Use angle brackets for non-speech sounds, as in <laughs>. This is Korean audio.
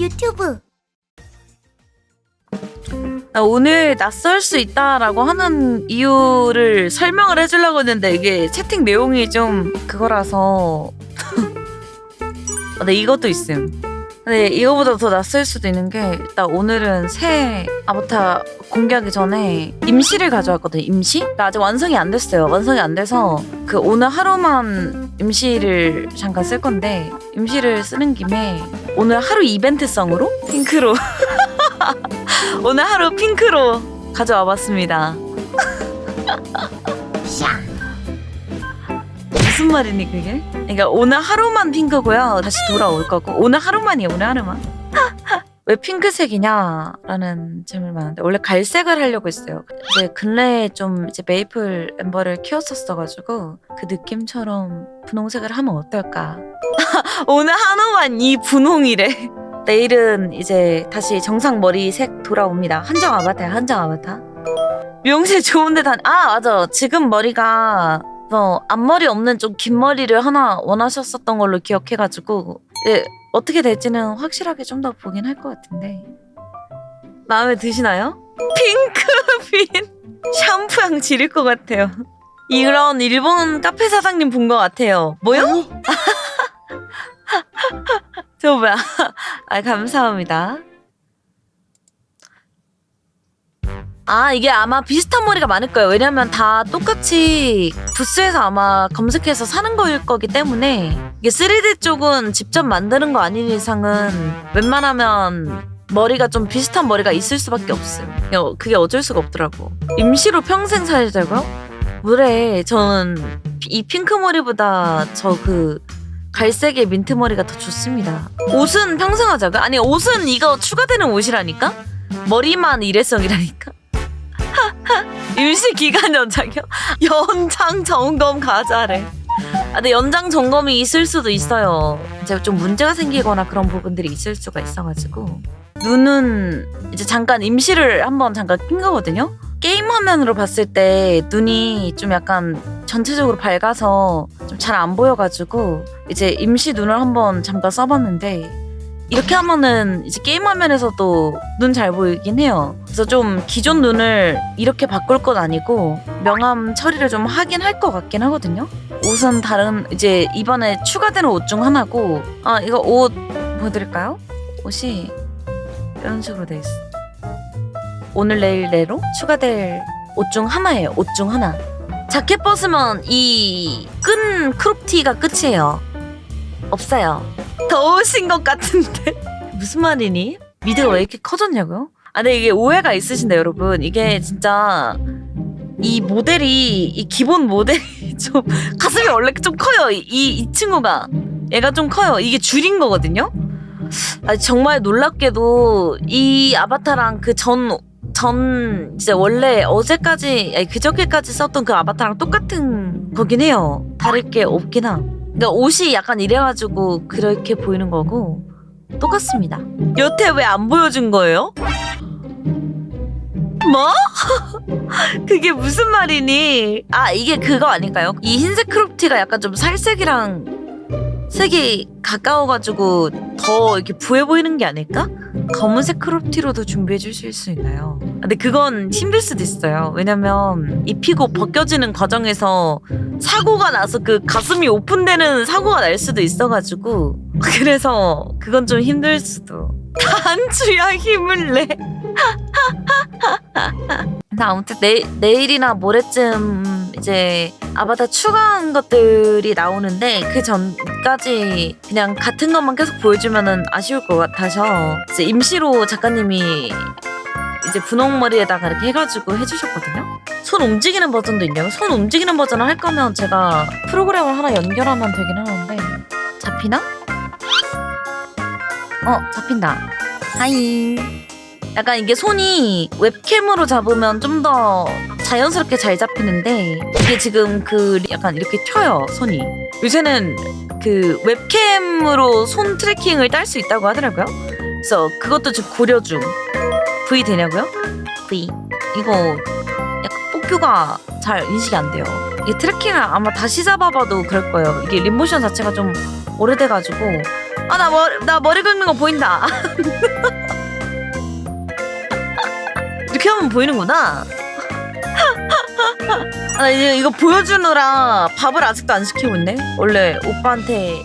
유튜브. 나 오늘 낯설 수 있다라고 하는 이유를 설명을 해주려고 했는데 이게 채팅 내용이 좀 그거라서. <laughs> 아, 네 이것도 있음 근데 이거보다 더 낯설 수도 있는 게 일단 오늘은 새 아바타 공개하기 전에 임시를 가져왔거든요 임시? 나 아직 완성이 안 됐어요 완성이 안 돼서 그 오늘 하루만 임시를 잠깐 쓸 건데 임시를 쓰는 김에 오늘 하루 이벤트성으로 핑크로 <laughs> 오늘 하루 핑크로 가져와 봤습니다. 무슨 말이니 그게? 그러니까 오늘 하루만 핑크고요. 다시 돌아올 거고 오늘 하루만이에요. 오늘 하루만. <laughs> 왜 핑크색이냐라는 질문을 많은데 원래 갈색을 하려고 했어요. 이제 근래에 좀 이제 메이플 엠버를 키웠었어가지고 그 느낌처럼 분홍색을 하면 어떨까? <laughs> 오늘 하루만 이 분홍이래. <laughs> 내일은 이제 다시 정상 머리색 돌아옵니다. 한정 아바타야, 한정 아바타. 미용실 좋은데 단, 아, 맞아. 지금 머리가, 뭐, 앞머리 없는 좀 긴 머리를 하나 원하셨었던 걸로 기억해가지고, 예, 어떻게 될지는 확실하게 좀 더 보긴 할 것 같은데. 마음에 드시나요? 핑크빈! 샴푸향 지릴 것 같아요. 이런 일본 카페 사장님 본 것 같아요. 뭐요? <laughs> 저 뭐야? 아 감사합니다. 아 이게 아마 비슷한 머리가 많을 거예요. 왜냐면 다 똑같이 부스에서 아마 검색해서 사는 거일 거기 때문에 이게 3D 쪽은 직접 만드는 거 아닌 이상은 웬만하면 머리가 좀 비슷한 머리가 있을 수밖에. 야, 그게 어쩔 수가 없더라고. 임시로 평생 살자고요? 뭐래? 저는 이 핑크 머리보다 저 그 갈색의 민트 머리가 더 좋습니다. 옷은 평생 하자고요? 아니 옷은 이거 추가되는 옷이라니까? 머리만 일회성이라니까? <laughs> 임시 기간 연장이요? <laughs> 연장 점검 가자래. 아, 근데 연장 점검이 있을 수도 있어요. 이제 좀 문제가 생기거나 그런 부분들이 있을 수가 있어가지고 눈은 이제 잠깐 임시를 한번 잠깐 낀 거거든요. 게임 화면으로 봤을 때 눈이 좀 약간 전체적으로 밝아서 좀 잘 안 보여가지고 이제 임시 눈을 한번 잠깐 써봤는데 이렇게 하면은 이제 게임 화면에서도 눈 잘 보이긴 해요. 그래서 좀 기존 눈을 이렇게 바꿀 건 아니고 명암 처리를 좀 하긴 할 것 같긴 하거든요. 옷은 다른 이제 이번에 추가되는 옷 중 하나고 아 이거 옷 보여드릴까요? 옷이 이런 식으로 돼 있어. 오늘 내일 내로 추가될 옷 중 하나예요. 옷 중 하나. 자켓 벗으면 이 끈 크롭티가 끝이에요. 없어요. 더우신 것 같은데 <laughs> 무슨 말이니? 미드가 왜 이렇게 커졌냐고요? 아, 근데 이게 오해가 있으신데 여러분 이게 진짜 이 모델이 이 기본 모델이 <laughs> 좀 가슴이 원래 좀 커요. 이, 이 친구가 얘가 좀 커요. 이게 줄인 거거든요. 아, 정말 놀랍게도 이 아바타랑 그 전 전 이제 원래 어제까지 아니 그저께까지 썼던 그 아바타랑 똑같은 거긴 해요. 다를 게 없긴 함. 그러니까 옷이 약간 이래가지고 그렇게 보이는 거고 똑같습니다. 여태 왜 안 보여준 거예요? 뭐? <laughs> 그게 무슨 말이니? 아 이게 그거 아닐까요? 이 흰색 크롭티가 약간 좀 살색이랑 색이 가까워가지고 더 이렇게 부해 보이는 게 아닐까? 검은색 크롭티로도 준비해 주실 수 있나요? 아, 근데 그건 힘들 수도 있어요. 왜냐면 입히고 벗겨지는 과정에서 사고가 나서 그 가슴이 오픈되는 사고가 날 수도 있어가지고 <laughs> 그래서 그건 좀 힘들 수도. 단추야 힘을 내. <laughs> 아무튼 내, 내일이나 모레쯤 이제 아바타 추가한 것들이 나오는데 그 전까지 그냥 같은 것만 계속 보여주면은 아쉬울 것 같아서 이제 임시로 작가님이 이제 분홍 머리에다가 이렇게 해가지고 해주셨거든요. 손 움직이는 버전도 있냐고? 손 움직이는 버전을 할 거면 제가 프로그램을 하나 연결하면 되긴 하는데 잡히나? 어 잡힌다. 하이. 약간 이게 손이 웹캠으로 잡으면 좀더 자연스럽게 잘 잡히는데 이게 지금 그 약간 이렇게 튀어요 손이. 요새는 그 웹캠으로 손 트래킹을 딸 수 있다고 하더라고요. 그래서 그것도 지금 고려 중. V 되냐고요? V. 이거 약간 뽑규가 잘 인식이 안 돼요. 이게 트래킹을 아마 다시 잡아봐도 그럴 거예요. 이게 림모션 자체가 좀 오래돼가지고. 아 나 머리 나 머리 긁는 거 보인다. <laughs> 이렇게 하면 보이는구나. 아, 나 이제 이거 보여주느라 밥을 아직도 안 시키고 있네. 원래 오빠한테